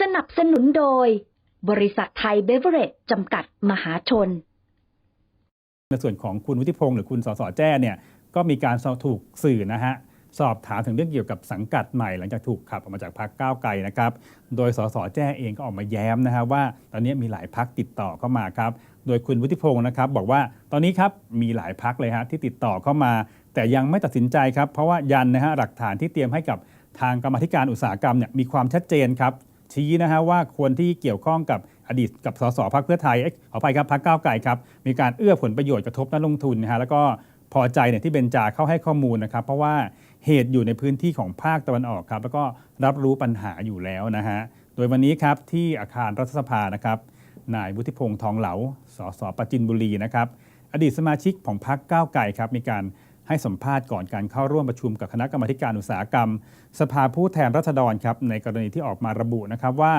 สนับสนุนโดย บริษัทไทยเบเวอเรจจำกัดมหาชน ในส่วนของคุณวุฒิพงศ์หรือคุณสสแจ้เนี่ยก็มีการสอบถูกสื่อนะฮะสอบถามถึงเรื่องเกี่ยวกับสังกัดใหม่ หลังจากถูกขับออกมาจากพรรคก้าวไกลนะครับ โดยสสแจ้เองก็ออกมาแย้มนะฮะว่าตอนนี้มีหลายพักติดต่อเข้ามาครับ โดยคุณวุฒิพงศ์นะครับบอกว่าตอนนี้ครับมีหลายพักเลยฮะที่ติดต่อเข้ามา แต่ยังไม่ตัดสินใจครับเพราะว่ายันนะฮะหลักฐานที่เตรียมให้กับทางกรรมธิการอุตสาหกรรมเนี่ยมีความชัดเจนครับ ชี้นะฮะว่าคนที่เกี่ยวข้องกับอดีตกับสสพักเพื่อไทยขออภัยครับพักก้าวไกลครับมีการเอื้อผลประโยชน์กระทบนักลงทุนนะฮะแล้วก็พอใจเนี่ยที่เบนจาเข้าให้ข้อมูลนะครับ เพราะว่าเหตุอยู่ในพื้นที่ของภาคตะวันออกครับ แล้วก็รับรู้ปัญหาอยู่แล้วนะฮะโดยวันนี้ครับที่อาคารรัฐสภานะครับนายวุฒิพงษ์ทองเหลาสสปราจินบุรีนะครับอดีตสมาชิกของพรรคก้าวไกลครับมีการ ให้สัมภาษณ์ก่อนการเข้าร่วมประชุมกับคณะกรรมการอุตสาหกรรม สภาผู้แทนราษฎรครับในกรณีที่ออกมาระบุนะครับว่า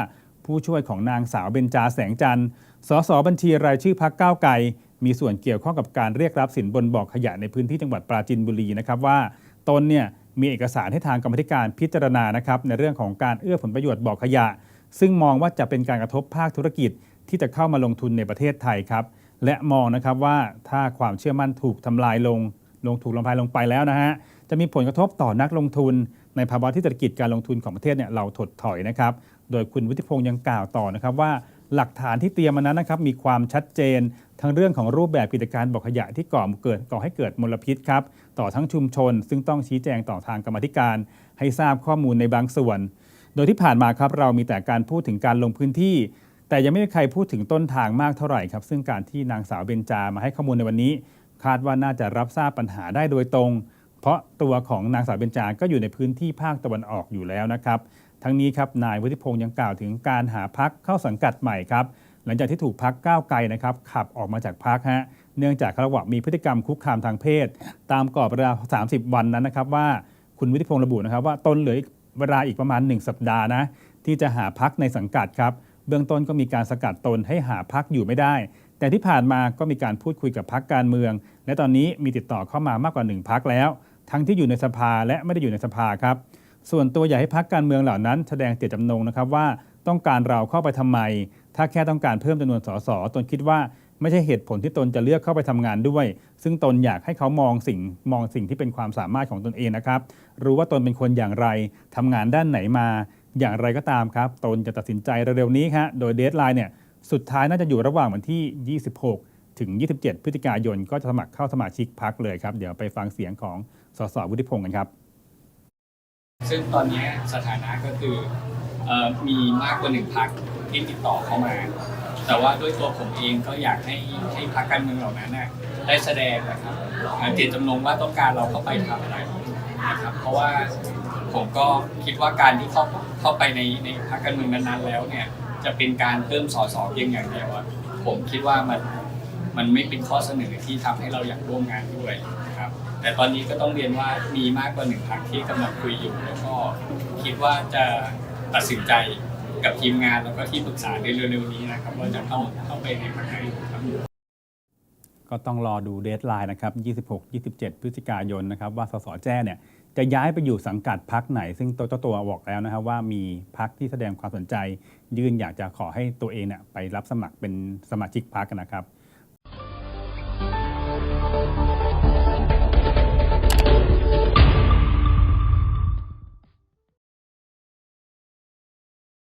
ผู้ช่วยของนางสาวเบญจาแสงจันทร์สสบัญชีรายชื่อพรรคก้าวไกลมีส่วนเกี่ยวข้องกับการเรียกรับสินบนบอกขยะในพื้นที่จังหวัดปราจีนบุรีนะครับว่าตนเนี่ยมีเอกสารให้ทางกรรมธิการพิจารณานะครับในเรื่องของการเอื้อผลประโยชน์บอกขยะ ซึ่งมองว่าจะเป็นการกระทบภาคธุรกิจที่จะเข้ามาลงทุนในประเทศไทยครับและมองนะครับว่าถ้าความเชื่อมั่นถูกทำลายลง ลงถูกทำลายลงไปแล้วนะฮะจะมีผลกระทบต่อนักลงทุน ในภาวะที่เศรษฐกิจการลงทุนของประเทศเนี่ยเราถดถอยนะครับ โดยคุณวุฒิพงศ์ยังกล่าวต่อนะครับว่าหลักฐานที่เตรียมมานั้นนะครับมีความชัดเจน ทั้งเรื่องของรูปแบบกิจการบอกขยะที่ก่อเกิดก่อให้เกิดมลพิษครับต่อทั้งชุมชน ซึ่งต้องชี้แจงต่อทางกรรมธิการ ให้ทราบข้อมูลในบางส่วน โดยที่ผ่านมาครับเรามีแต่การพูดถึงการลงพื้นที่ แต่ยังไม่มีใครพูดถึงต้นทางมากเท่าไหร่ครับซึ่งการที่นางสาวเบญจามาให้ข้อมูลในวันนี้ คาดว่าน่าจะรับทราบปัญหาได้โดยตรง เพราะตัวของนางสาวเบญจาก็อยู่ในพื้นที่ภาคตะวันออกอยู่แล้วนะครับ ทั้งนี้ครับนายวุฒิพงศ์ยังกล่าวถึงการหาพักเข้าสังกัดใหม่ครับหลังจากที่ถูกพักก้าวไกลนะครับขับออกมาจากพักฮะเนื่องจากเขาว่ามีพฤติกรรมคุกคามทางเพศ ตามกรอบเวลา 30 วันนั้นนะครับว่าคุณวุฒิพงศ์ระบุนะครับ ว่าตนเหลือเวลาอีกประมาณ 1 สัปดาห์นะที่จะหาพักในสังกัดครับ เบื้องต้นก็มีการสกัดตนให้หาพักอยู่ไม่ได้ แต่ที่ผ่านมาก็มีการพูดคุยกับพักการเมือง และตอนนี้มีติดต่อเข้ามามากกว่า1พักแล้ว ทั้งที่อยู่ในสภาและไม่ได้อยู่ในสภาครับ ส่วนตัวอยากให้พักการเมืองเหล่านั้น แสดงเจตจำนงนะครับว่าต้องการเราเข้าไปทำไม ถ้าแค่ต้องการเพิ่มจำนวนสสตนคิดว่าไม่ใช่เหตุผลที่ตนจะเลือกเข้าไปทำงานด้วย ซึ่งตนอยากให้เขามองสิ่งมองสิ่งที่เป็นความสามารถของตนเองนะครับ รู้ว่าตนเป็นคนอย่างไรทำงานด้านไหนมา อย่างไรก็ตามครับ ตนจะตัดสินใจเร็วๆนี้ฮะโดยเดทไลน์เนี่ย สุดท้ายน่าจะอยู่ระหว่างวันที่ 26 ถึง 27 พฤศจิกายน ก็จะสมัครเข้าสมาชิกพักเลยครับ เดี๋ยวไปฟังเสียงของสสวุฒิพงศ์กันครับ ซึ่งตอนนี้สถานะก็คืออมีมากกว่าหนึ่งพักที่ติดต่อเข้ามา แต่ว่าด้วยตัวผมเองก็อยากให้ให้พักการเมืองเหล่านั้นนะได้แสดงนะครับเอ่อเจตจำนงว่าต้องการเราเข้าไปทำอะไรนะครับ เพราะว่าผมก็คิดว่าการที่เข้าเข้าไปในในพักการเมืองนั้นๆแล้วเนี่ย จะเป็นการเพิ่มสอสอเพียงอย่างเดียวอะผมคิดว่ามันมันไม่เป็นข้อเสนอที่ทำให้เราอยากร่วมงานด้วยนะครับ แต่ตอนนี้ก็ต้องเรียนว่ามีมากกว่าหนึ่งพักที่กำลังคุยอยู่แล้วก็คิดว่าจะตัดสินใจกับทีมงานแล้วก็ที่ปรึกษาในเร็วๆนี้นะครับว่าจะเข้าเข้าไปในพักไหนครับ ก็ต้องรอดูเดทไลน์นะครับ 26 27 พฤศจิกายนนะครับว่าสสแจ้เนี่ยจะย้ายไปอยู่สังกัดพักไหน ซึ่งตัวเจ้าตัวบอกแล้วนะครับว่ามีพักที่แสดงความสนใจ ยื่นอยากจะขอให้ตัวเองเนี่ยไปรับสมัครเป็นสมาชิกพักนะครับ